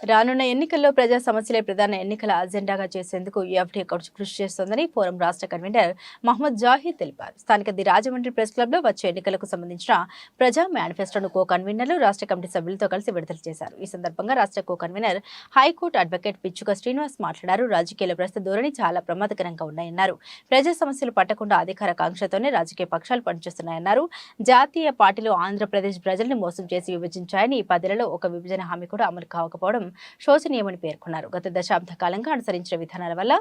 రానున్న ఎన్నికల్లో ప్రజా సమస్యలే ప్రధాన ఎన్నికల అజెండాగా చేసేందుకు యూఎఫ్టీ కృషి చేస్తోందని ఫోరం రాష్ట్ర కన్వీనర్ మహమ్మద్ జాహీద్ తెలిపారు. స్థానిక ది రాజమండ్రి ప్రెస్ క్లబ్లో వచ్చే ఎన్నికలకు సంబంధించిన ప్రజా మేనిఫెస్టోను కో కన్వీనర్లు రాష్ట్ర కమిటీ సభ్యులతో కలిసి విడుదల చేశారు. ఈ సందర్భంగా రాష్ట్ర కో కన్వీనర్ హైకోర్టు అడ్వకేట్ పిచ్చుక శ్రీనివాస్ మాట్లాడారు. రాజకీయాల ప్రస్తుత ధోరణి చాలా ప్రమాదకరంగా ఉన్నాయన్నారు. ప్రజా సమస్యలు పట్టకుండా అధికార కాంక్షతోనే రాజకీయ పక్షాలు పనిచేస్తున్నాయన్నారు. జాతీయ పార్టీలు ఆంధ్రప్రదేశ్ ప్రజల్ని మోసం చేసి విభజించాయని ఈ పదేళ్ళలో ఒక విభజన హామీ కూడా అమలు కాకపోవడం శోచనీయమని పేర్కొన్నారు. గత దశాబ్ద కాలంగా అనుసరించిన విధానాల వల్ల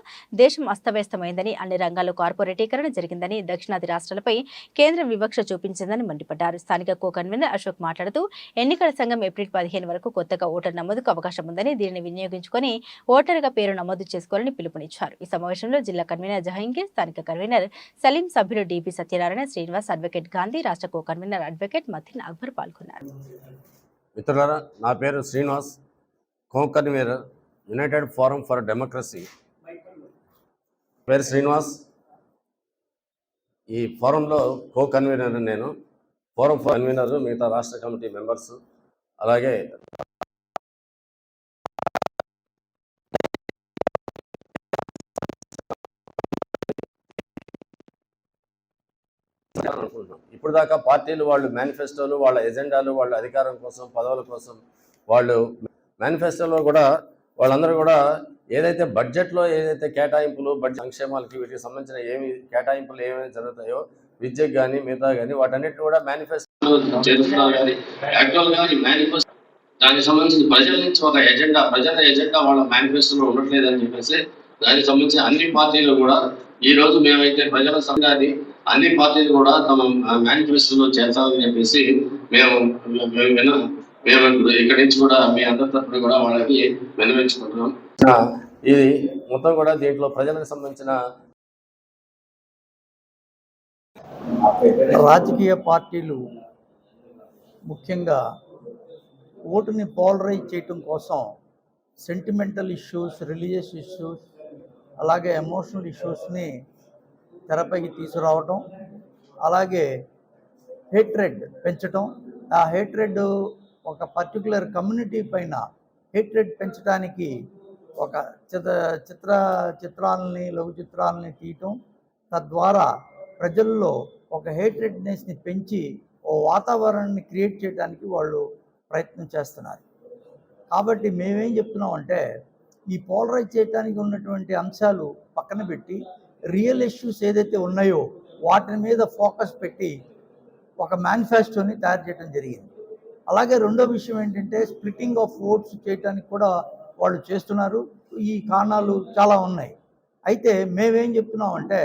దేశం అస్తవ్యస్తమైందని అన్ని రంగాల్లో కార్పొరేటీకరణ జరిగిందని దక్షిణాది రాష్ట్రాలపై కేంద్రం వివక్ష చూపించిందని మండిపడ్డారు. స్థానిక కో కన్వీనర్ అశోక్ మాట్లాడుతూ ఎన్నికల సంఘం ఏప్రిల్ పదిహేను వరకు కొత్తగా ఓటర్ నమోదుకు అవకాశం ఉందని దీనిని వినియోగించుకొని ఓటర్గా పేరు నమోదు చేసుకోవాలని పిలుపునిచ్చారు. ఈ సమావేశంలో జిల్లా కన్వీనర్ జహంగీర్ స్థానిక కన్వీనర్ సలీం సభ్యులు డిపి సత్యనారాయణ శ్రీనివాస్ అడ్వకేట్ గాంధీ రాష్ట్ర co convener advocate Mathin Akbar పాల్గొన్నారు. మిత్రులారా నా పేరు Srinivas. Convener United Forum for Democracy పేరు శ్రీనివాస్. ఈ ఫోరంలో కో కన్వీనర్ నేను. ఫోరం ఫర్ కన్వీనర్ మిగతా రాష్ట్ర కమిటీ మెంబర్స్. అలాగే అనుకుంటున్నాం. ఇప్పుడు దాకా పార్టీలు వాళ్ళు మేనిఫెస్టోలు వాళ్ళ ఎజెండాలు వాళ్ళ అధికారం కోసం పదవుల కోసం వాళ్ళు మేనిఫెస్టోలో కూడా వాళ్ళందరూ కూడా ఏదైతే బడ్జెట్లో ఏదైతే కేటాయింపులు బడ్జెట్ సంక్షేమాలకి వీటికి సంబంధించిన ఏమి కేటాయింపులు ఏమేమి జరుగుతాయో విద్యకు కానీ మిగతా కానీ వాటన్నిటిని కూడా మేనిఫెస్టో కానీ మేనిఫెస్టో దానికి సంబంధించిన ప్రజల నుంచి ఒక ఎజెండా ప్రజల ఎజెండా వాళ్ళ మేనిఫెస్టోలో ఉండట్లేదు అని చెప్పేసి దానికి సంబంధించి అన్ని పార్టీలు కూడా ఈ రోజు మేమైతే ప్రజల సంఘాన్ని అన్ని పార్టీలు కూడా తమ మేనిఫెస్టోలో చేర్చాలని చెప్పేసి మేము విన్నాం. మేము ఇక్కడి నుంచి కూడా మీ అందరి తరఫున కూడా వాళ్ళకి వినవించుకుంటున్నాం ఇది మొత్తం కూడా దీంట్లో ప్రజలకు సంబంధించిన రాజకీయ పార్టీలు ముఖ్యంగా ఓటుని పోలరైజ్ చేయటం కోసం సెంటిమెంటల్ ఇష్యూస్ రిలీజియస్ ఇష్యూస్ అలాగే ఎమోషనల్ ఇష్యూస్ని తెరపైకి తీసుకురావటం అలాగే హేట్రెడ్ పెంచటం. ఆ హేట్రెడ్ ఒక పర్టికులర్ కమ్యూనిటీ పైన హేట్రెడ్ పెంచడానికి ఒక చిత్ర చిత్ర చిత్రాలని లఘు చిత్రాలని తీయటం తద్వారా ప్రజల్లో ఒక హేట్రెడ్నెస్ని పెంచి ఓ వాతావరణాన్ని క్రియేట్ చేయడానికి వాళ్ళు ప్రయత్నం చేస్తున్నారు. కాబట్టి మేమేం చెప్తున్నాం అంటే ఈ పోలరైజ్ చేయడానికి ఉన్నటువంటి అంశాలు పక్కన పెట్టి రియల్ ఇష్యూస్ ఏదైతే ఉన్నాయో వాటి మీద ఫోకస్ పెట్టి ఒక మేనిఫెస్టోని తయారు చేయడం జరిగింది. అలాగే రెండో విషయం ఏంటంటే స్ప్లిట్టింగ్ ఆఫ్ ఓట్స్ చేయడానికి కూడా వాళ్ళు చేస్తున్నారు. ఈ కారణాలు చాలా ఉన్నాయి. అయితే మేమేం చెప్తున్నాం అంటే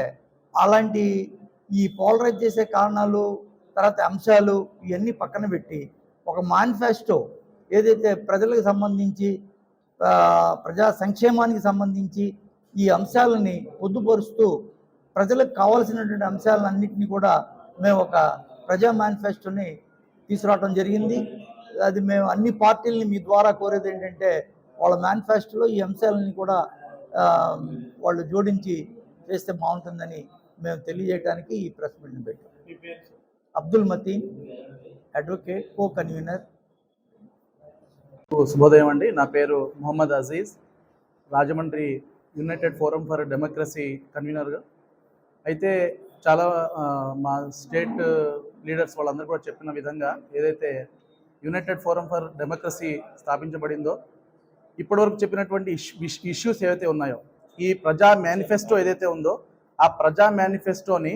అలాంటి ఈ పోలరైజ్ చేసే కారణాలు తర్వాత అంశాలు ఇవన్నీ పక్కన పెట్టి ఒక మానిఫెస్టో ఏదైతే ప్రజలకు సంబంధించి ప్రజా సంక్షేమానికి సంబంధించి ఈ అంశాలని పొద్దుపరుస్తూ ప్రజలకు కావాల్సినటువంటి అంశాలన్నింటినీ కూడా మేము ఒక ప్రజా మేనిఫెస్టోని తీసుకురావడం జరిగింది. అది మేము అన్ని పార్టీలని మీ ద్వారా కోరేది ఏంటంటే వాళ్ళ మేనిఫెస్టోలో ఈ అంశాలని కూడా వాళ్ళు జోడించి చేస్తే బాగుంటుందని మేము తెలియజేయడానికి ఈ ప్రెస్ మీట్ని పెట్టాం. Abdul Mateen advocate co convener శుభోదయం అండి. నా పేరు Mohammad Aziz. Rajahmundry United Forum for Democracy కన్వీనర్గా. అయితే చాలా మా స్టేట్ లీడర్స్ వాళ్ళందరూ కూడా చెప్పిన విధంగా ఏదైతే యునైటెడ్ ఫోరం ఫర్ డెమోక్రసీ స్థాపించబడిందో ఇప్పటివరకు చెప్పినటువంటి ఇష్యూస్ ఏవైతే ఉన్నాయో ఈ ప్రజా మేనిఫెస్టో ఏదైతే ఉందో ఆ ప్రజా మేనిఫెస్టోని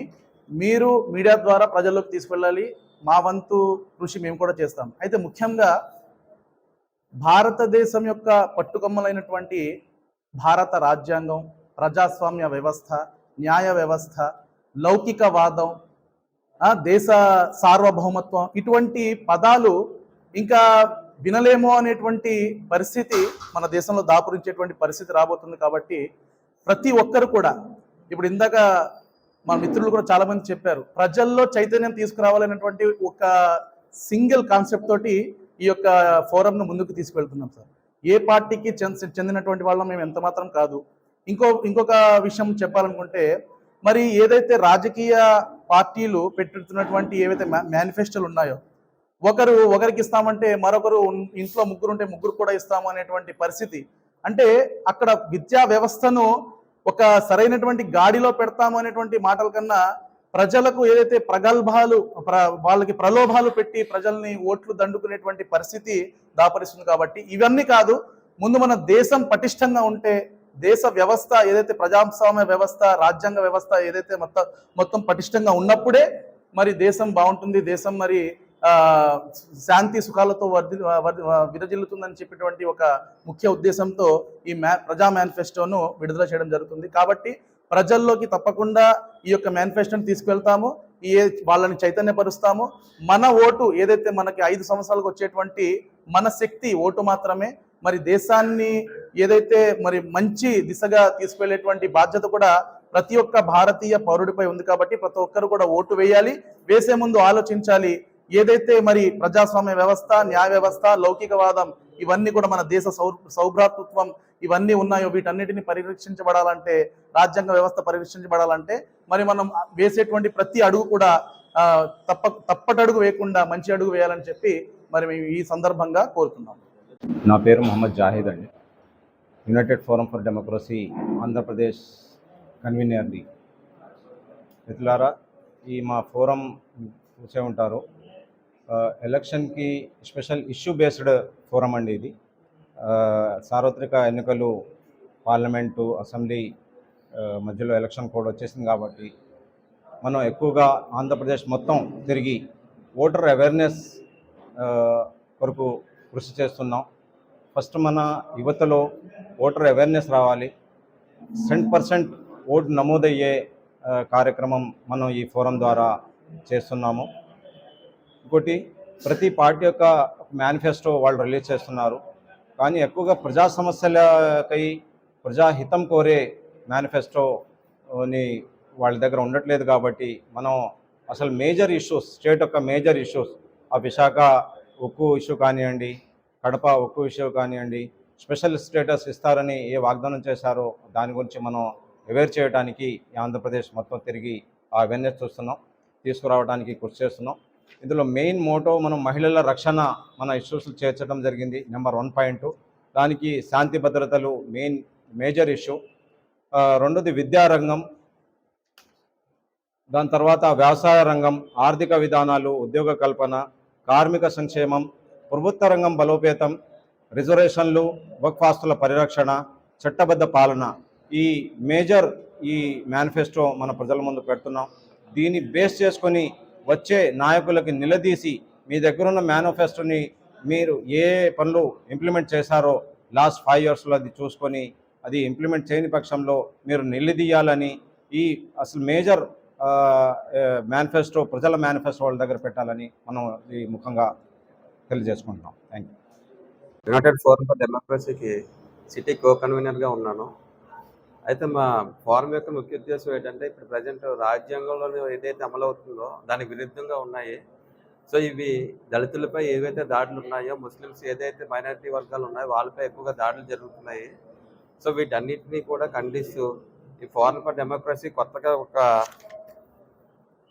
మీరు మీడియా ద్వారా ప్రజల్లోకి తీసుకెళ్ళాలి. మా వంతు కృషి మేము కూడా చేస్తాం. అయితే ముఖ్యంగా భారతదేశం యొక్క పట్టుకొమ్మలైనటువంటి భారత రాజ్యాంగం ప్రజాస్వామ్య వ్యవస్థ న్యాయ వ్యవస్థ లౌకికవాదం దేశ సార్వభౌమత్వం. ఇటువంటి పదాలు ఇంకా వినలేమో అనేటువంటి పరిస్థితి మన దేశంలో దాపురించేటువంటి పరిస్థితి రాబోతుంది కాబట్టి ప్రతి ఒక్కరు కూడా ఇప్పుడు ఇందాక మా మిత్రులు కూడా చాలా మంది చెప్పారు ప్రజల్లో చైతన్యం తీసుకురావాలనేటువంటి ఒక సింగిల్ కాన్సెప్ట్ తోటి ఈ యొక్క ఫోరంను ముందుకు తీసుకువెళ్తున్నాం సార్. ఏ పార్టీకి చెందినటువంటి వాళ్ళం మేము ఎంత మాత్రం కాదు. ఇంకో ఇంకొక విషయం చెప్పాలనుకుంటే మరి ఏదైతే రాజకీయ పార్టీలు పెట్టుతున్నటువంటి ఏవైతే మేనిఫెస్టోలు ఉన్నాయో ఒకరు ఒకరికి ఇస్తామంటే మరొకరు ఇంట్లో ముగ్గురు ఉంటే ముగ్గురు కూడా ఇస్తాము అనేటువంటి పరిస్థితి. అంటే అక్కడ విద్యా వ్యవస్థను ఒక సరైనటువంటి గాడిలో పెడతాము అనేటువంటి మాటల కన్నా ప్రజలకు ఏదైతే ప్రగల్భాలు ప్ర వాళ్ళకి ప్రలోభాలు పెట్టి ప్రజల్ని ఓట్లు దండుకునేటువంటి పరిస్థితి దాపరిస్తుంది కాబట్టి ఇవన్నీ కాదు ముందు మన దేశం పటిష్టంగా ఉంటే దేశ వ్యవస్థ ఏదైతే ప్రజాస్వామ్య వ్యవస్థ రాజ్యాంగ వ్యవస్థ ఏదైతే మొత్తం మొత్తం పటిష్టంగా ఉన్నప్పుడే మరి దేశం బాగుంటుంది దేశం మరి శాంతి సుఖాలతో వర్ధి వర్ధి- విరజిల్లుతుందని చెప్పేటువంటి ఒక ముఖ్య ఉద్దేశంతో ఈ మ్యా ప్రజా మేనిఫెస్టోను విడుదల చేయడం జరుగుతుంది. కాబట్టి ప్రజల్లోకి తప్పకుండా ఈ యొక్క మేనిఫెస్టోని తీసుకువెళ్తాము ఈ వాళ్ళని చైతన్యపరుస్తాము. మన ఓటు ఏదైతే మనకి ఐదు సంవత్సరాలకు వచ్చేటువంటి మన శక్తి ఓటు మాత్రమే మరి దేశాన్ని ఏదైతే మరి మంచి దిశగా తీసుకువెళ్ళేటువంటి బాధ్యత కూడా ప్రతి ఒక్క భారతీయ పౌరుడిపై ఉంది కాబట్టి ప్రతి ఒక్కరు కూడా ఓటు వేయాలి వేసే ముందు ఆలోచించాలి. ఏదైతే మరి ప్రజాస్వామ్య వ్యవస్థ న్యాయ వ్యవస్థ లౌకికవాదం ఇవన్నీ కూడా మన దేశ సౌ సౌభ్రాతృత్వం ఇవన్నీ ఉన్నాయో వీటన్నిటిని పరిరక్షించబడాలంటే రాజ్యాంగ వ్యవస్థ పరిరక్షించబడాలంటే మరి మనం వేసేటువంటి ప్రతి అడుగు కూడా తప్ప తప్పటడుగు వేయకుండా మంచి అడుగు వేయాలని చెప్పి మరి మేము ఈ సందర్భంగా కోరుతున్నాం నా పేరు మొహమ్మద్ జాహీద్ అండి. United Forum for Democracy Andhra Pradesh కన్వీనర్ని మిత్రులారా ఈ మా ఫోరం చూసే ఉంటారు. ఎలక్షన్కి స్పెషల్ ఇష్యూ బేస్డ్ ఫోరం అండి ఇది. సార్వత్రిక ఎన్నికలు పార్లమెంటు అసెంబ్లీ మధ్యలో ఎలక్షన్ కోడ్ వచ్చేసింది కాబట్టి మనం ఎక్కువగా ఆంధ్రప్రదేశ్ మొత్తం తిరిగి ఓటర్ అవేర్నెస్ కొరకు కృషి చేస్తున్నాం. ఫస్ట్ మన యువతలో ఓటర్ అవేర్నెస్ రావాలి. సెంట్ పర్సెంట్ ఓటు నమోదయ్యే కార్యక్రమం మనం ఈ ఫోరం ద్వారా చేస్తున్నాము. ఇంకోటి ప్రతి పార్టీ యొక్క మేనిఫెస్టో వాళ్ళు రిలీజ్ చేస్తున్నారు. కానీ ఎక్కువగా ప్రజా సమస్యలకై ప్రజాహితం కోరే మేనిఫెస్టోని వాళ్ళ దగ్గర ఉండట్లేదు కాబట్టి మనం అసలు మేజర్ ఇష్యూస్ స్టేట్ యొక్క మేజర్ ఇష్యూస్ ఆ విశాఖ ఉక్కు ఇష్యూ కానివ్వండి కడప ఉక్కు ఇష్యూ కానివ్వండి స్పెషల్ స్టేటస్ ఇస్తారని ఏ వాగ్దానం చేశారో దాని గురించి మనం అవేర్ చేయడానికి ఈ ఆంధ్రప్రదేశ్ మొత్తం తిరిగి ఆ అవేర్నెస్ చూస్తున్నాం తీసుకురావడానికి కృషి చేస్తున్నాం. ఇందులో మెయిన్ మోటో మనం మహిళల రక్షణ మన ఇష్యూస్ చేర్చడం జరిగింది నెంబర్ వన్ పాయింట్ దానికి శాంతి భద్రతలు మెయిన్ మేజర్ ఇష్యూ రెండోది విద్యారంగం దాని తర్వాత వ్యవసాయ రంగం ఆర్థిక విధానాలు ఉద్యోగ కల్పన కార్మిక సంక్షేమం ప్రభుత్వ రంగం బలోపేతం రిజర్వేషన్లు వక్ఫాస్తుల పరిరక్షణ చట్టబద్ధ పాలన ఈ మేజర్ ఈ మేనిఫెస్టో మన ప్రజల ముందు పెడుతున్నాం. దీన్ని బేస్ చేసుకొని వచ్చే నాయకులకి నిలదీసి మీ దగ్గర ఉన్న మేనిఫెస్టోని మీరు ఏ పనులు ఇంప్లిమెంట్ చేశారో లాస్ట్ ఫైవ్ ఇయర్స్లో అది చూసుకొని అది ఇంప్లిమెంట్ చేయని పక్షంలో మీరు నిలదీయాలని ఈ అసలు మేజర్ మేనిఫెస్టో ప్రజల మేనిఫెస్టో వాళ్ళ దగ్గర పెట్టాలని మనం ఈ ముఖంగా తెలియజేసుకుంటున్నాం. Thank you United Forum for డెమోక్రసీకి city co కన్వీనర్గా ఉన్నాను. అయితే మా ఫోరం యొక్క ముఖ్య ఉద్దేశం ఏంటంటే ఇప్పుడు ప్రజెంట్ రాజ్యాంగంలో ఏదైతే అమలవుతుందో దానికి విరుద్ధంగా ఉన్నాయి. సో ఇవి దళితులపై ఏవైతే దాడులు ఉన్నాయో ముస్లిమ్స్ ఏదైతే మైనారిటీ వర్గాలు ఉన్నాయో వాళ్ళపై ఎక్కువగా దాడులు జరుగుతున్నాయి. సో వీటన్నిటినీ కూడా ఖండిస్తూ ఈ ఫోరం ఫర్ డెమోక్రసీ కొత్తగా ఒక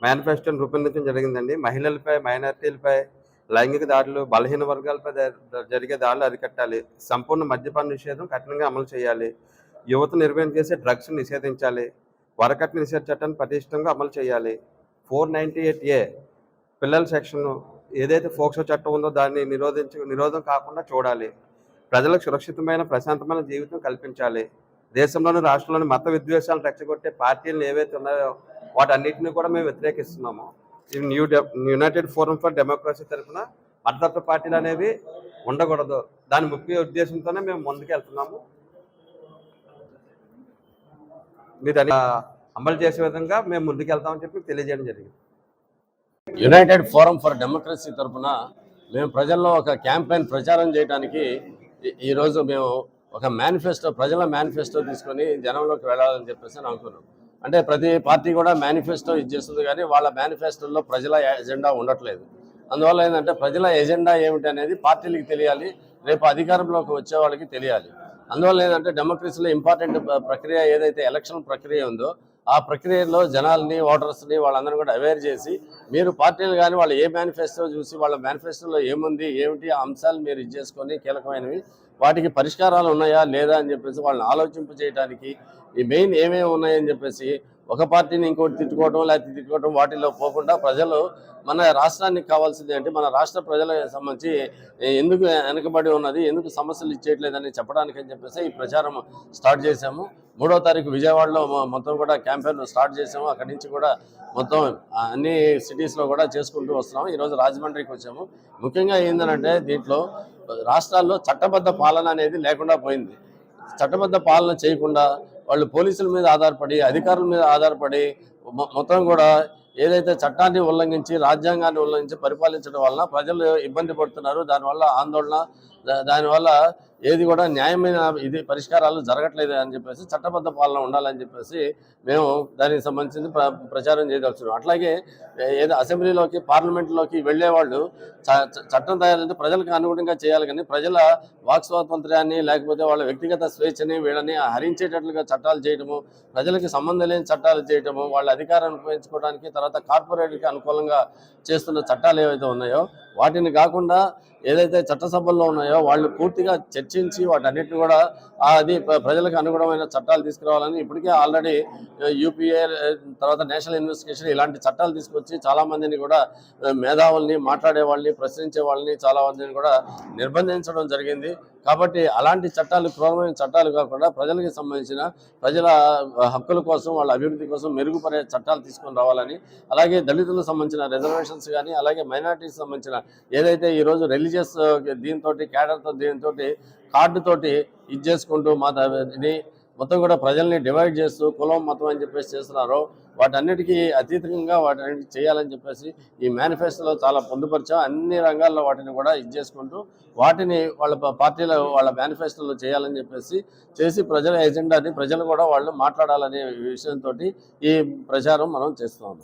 మేనిఫెస్టోని రూపొందించడం జరిగిందండి. మహిళలపై మైనారిటీలపై లైంగిక దాడులు బలహీన వర్గాలపై జరిగే దాడులు అరికట్టాలి. సంపూర్ణ మద్యపాన నిషేధం కఠినంగా అమలు చేయాలి. యువత నిర్వహణ చేసే డ్రగ్స్ నిషేధించాలి. వరకట్న నిషేధ చట్టాన్ని పటిష్టంగా అమలు చేయాలి. ఫోర్ నైంటీ ఎయిట్ ఏ పిల్లల సెక్షన్ ఏదైతే ఫోక్సో చట్టం ఉందో దాన్ని నిరోధించ నిరోధం కాకుండా చూడాలి. ప్రజలకు సురక్షితమైన ప్రశాంతమైన జీవితం కల్పించాలి. దేశంలోని రాష్ట్రంలోని మత విద్వేషాలను రెచ్చగొట్టే పార్టీలు ఏవైతే ఉన్నాయో వాటన్నిటిని కూడా మేము వ్యతిరేకిస్తున్నాము. న్యూ డె యునైటెడ్ ఫోరం ఫర్ డెమోక్రసీ తరఫున మద్దతు పార్టీలు అనేవి ఉండకూడదు. దాని ముఖ్య ఉద్దేశంతోనే మేము ముందుకెళ్తున్నాము మీరు అమలు చేసే విధంగా మేము ముందుకెళ్తామని చెప్పి తెలియజేయడం జరిగింది. యునైటెడ్ ఫోరం ఫర్ డెమోక్రసీ తరఫున మేము ప్రజల్లో ఒక క్యాంపెయిన్ ప్రచారం చేయడానికి ఈ- ఈరోజు మేము ఒక మేనిఫెస్టో ప్రజల మేనిఫెస్టో తీసుకొని జనంలోకి వెళ్ళాలని చెప్పేసి అనుకున్నాం. అంటే ప్రతి పార్టీ కూడా మేనిఫెస్టో ఇచ్చేస్తుంది కానీ వాళ్ళ మేనిఫెస్టోలో ప్రజల ఎజెండా ఉండట్లేదు. అందువల్ల ఏంటంటే ప్రజల ఎజెండా ఏమిటి అనేది పార్టీలకు తెలియాలి రేపు అధికారంలోకి వచ్చే వాళ్ళకి తెలియాలి. అందువల్ల ఏంటంటే డెమోక్రసీలో ఇంపార్టెంట్ ప్రక్రియ ఏదైతే ఎలక్షన్ ప్రక్రియ ఉందో ఆ ప్రక్రియలో జనాల్ని ఓటర్స్ని వాళ్ళందరూ కూడా అవేర్ చేసి మీరు పార్టీలు కానీ వాళ్ళు ఏ మేనిఫెస్టో చూసి వాళ్ళ మేనిఫెస్టోలో ఏముంది ఏమిటి అంశాలు మీరు ఇది చేసుకొని కీలకమైనవి వాటికి పరిష్కారాలు ఉన్నాయా లేదా అని చెప్పేసి వాళ్ళని ఆలోచింపు చేయడానికి ఈ మెయిన్ ఏమేమి ఉన్నాయని చెప్పేసి ఒక పార్టీని ఇంకోటి తిట్టుకోవడం లేకపోతే తిట్టుకోవడం వాటిలో పోకుండా ప్రజలు మన రాష్ట్రానికి కావాల్సింది అంటే మన రాష్ట్ర ప్రజలకు సంబంధించి ఎందుకు వెనకబడి ఉన్నది ఎందుకు సమస్యలు ఇచ్చేయట్లేదని చెప్పడానికి అని చెప్పేసి ఈ ప్రచారం స్టార్ట్ చేశాము. మూడో తారీఖు విజయవాడలో మొత్తం కూడా క్యాంపెయిన్ స్టార్ట్ చేసాము అక్కడి నుంచి కూడా మొత్తం అన్ని సిటీస్లో కూడా చేసుకుంటూ వస్తున్నాము. ఈరోజు రాజమండ్రికి వచ్చాము. ముఖ్యంగా ఏంటంటే దీంట్లో రాష్ట్రాల్లో చట్టబద్ధ పాలన అనేది లేకుండా పోయింది. చట్టబద్ధ పాలన చేయకుండా వాళ్ళు పోలీసుల మీద ఆధారపడి అధికారుల మీద ఆధారపడి మొ- మొత్తం కూడా ఏదైతే చట్టాన్ని ఉల్లంఘించి రాజ్యాంగాన్ని ఉల్లంఘించి పరిపాలించడం వలన ప్రజలు ఇబ్బంది పడుతున్నారు. దానివల్ల ఆందోళన దానివల్ల ఏది కూడా న్యాయమైన ఇది పరిష్కారాలు జరగట్లేదు అని చెప్పేసి చట్టబద్ధ పాలన ఉండాలని చెప్పేసి మేము దానికి సంబంధించి ప్ర ప్రచారం చేయదలుచున్నాం అట్లాగే ఏదో అసెంబ్లీలోకి పార్లమెంట్లోకి వెళ్ళే వాళ్ళు చ- చ- చట్టం తయారంటే ప్రజలకు అనుగుణంగా చేయాలి కానీ ప్రజల వాక్ స్వాతంత్ర్యాన్ని లేకపోతే వాళ్ళ వ్యక్తిగత స్వేచ్ఛని వీళ్ళని హరించేటట్లుగా చట్టాలు చేయడము ప్రజలకు సంబంధం లేని చట్టాలు చేయడము వాళ్ళ అధికారాన్ని ఉపయోగించుకోవడానికి తర్వాత కార్పొరేట్కి అనుకూలంగా చేస్తున్న చట్టాలు ఏవైతే ఉన్నాయో వాటిని కాకుండా ఏదైతే చట్టసభల్లో ఉన్నాయో వాళ్ళు పూర్తిగా చర్చించి వాటన్నిటిని కూడా అది ప్ర- ప్రజలకు అనుగుణమైన చట్టాలు తీసుకురావాలని ఇప్పటికే ఆల్రెడీ యూపీఏ తర్వాత నేషనల్ ఇన్వెస్టిగేషన్ ఇలాంటి చట్టాలు తీసుకొచ్చి చాలా మందిని కూడా మేధావుల్ని మాట్లాడే వాళ్ళని ప్రశ్నించే వాళ్ళని చాలా మందిని కూడా నిర్బంధించడం జరిగింది. కాబట్టి అలాంటి చట్టాలు క్రూరమైన చట్టాలు కాకుండా ప్రజలకు సంబంధించిన ప్రజల హక్కుల కోసం వాళ్ళ అభివృద్ధి కోసం మెరుగుపడే చట్టాలు తీసుకొని రావాలని అలాగే దళితులకు సంబంధించిన రిజర్వేషన్స్ కానీ అలాగే మైనార్టీకి సంబంధించిన ఏదైతే ఈరోజు రిలీజియస్ దీంతో క్యాడర్తో దీంతో కార్డు తోటి ఇది చేసుకుంటూ మా మొత్తం కూడా ప్రజల్ని డివైడ్ చేస్తూ కులం మతం అని చెప్పేసి చేస్తున్నారో వాటన్నిటికీ అతీతంగా వాటన్నిటికీ చేయాలని చెప్పేసి ఈ మేనిఫెస్టోలో చాలా పొందుపరిచాం. అన్ని రంగాల్లో వాటిని కూడా ఇది చేసుకుంటూ వాటిని వాళ్ళ పార్టీలో పార్టీల వాళ్ళ మేనిఫెస్టోలో చేయాలని చెప్పేసి చేసి ప్రజల ఎజెండాని ప్రజలు కూడా వాళ్ళు మాట్లాడాలనే విషయంతో ఈ ప్రచారం మనం చేస్తున్నాము